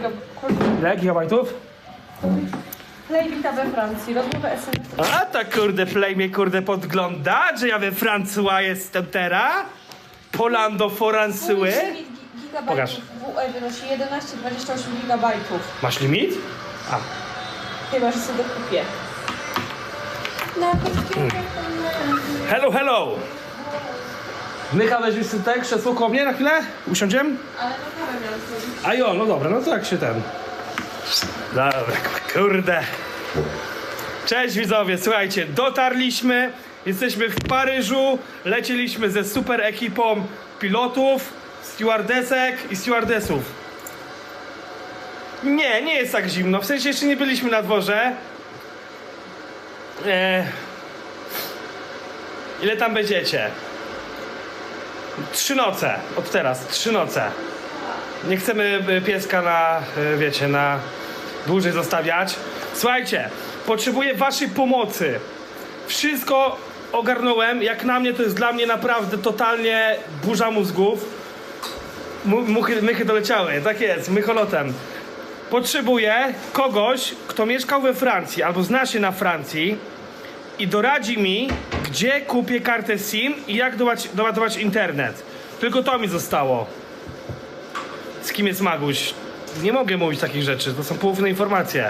gigabajtów. Ile gigabajtów? Play wita we Francji, rozmowa SMS. A tak kurde, Play mnie kurde podgląda, że ja we Francuła jestem teraz. Polando Foransyły. Pokaż. Gigabajtów WE wynosi 11-28 gigabajtów. Masz limit? A, Chyba, że sobie kupię. hello, hello. Mycha, weźmiesz sobie tak, krzesło koło mnie na chwilę? Usiądziem? Ale na kawę miałam zrobić. A jo, no dobra, no to jak się ten. Dobra, kurde. Cześć widzowie, słuchajcie, dotarliśmy, jesteśmy w Paryżu, leciliśmy ze super ekipą pilotów, stewardesek i stewardesów. Nie, nie jest tak zimno, w sensie jeszcze nie byliśmy na dworze. E... Ile tam będziecie? Trzy noce, od teraz, trzy noce. Nie chcemy y, pieska na, y, wiecie, na dłużej zostawiać. Słuchajcie, potrzebuję waszej pomocy. Wszystko ogarnąłem. Jak na mnie, to jest dla mnie naprawdę totalnie burza mózgów. Mu- Muchy, mychy doleciały, tak jest, mycholotem. Potrzebuję kogoś, kto mieszkał we Francji albo zna się na Francji i doradzi mi, gdzie kupię kartę SIM i jak doładować, internet. Tylko to mi zostało. Z kim jest Maguś? Nie mogę mówić takich rzeczy, to są poufne informacje.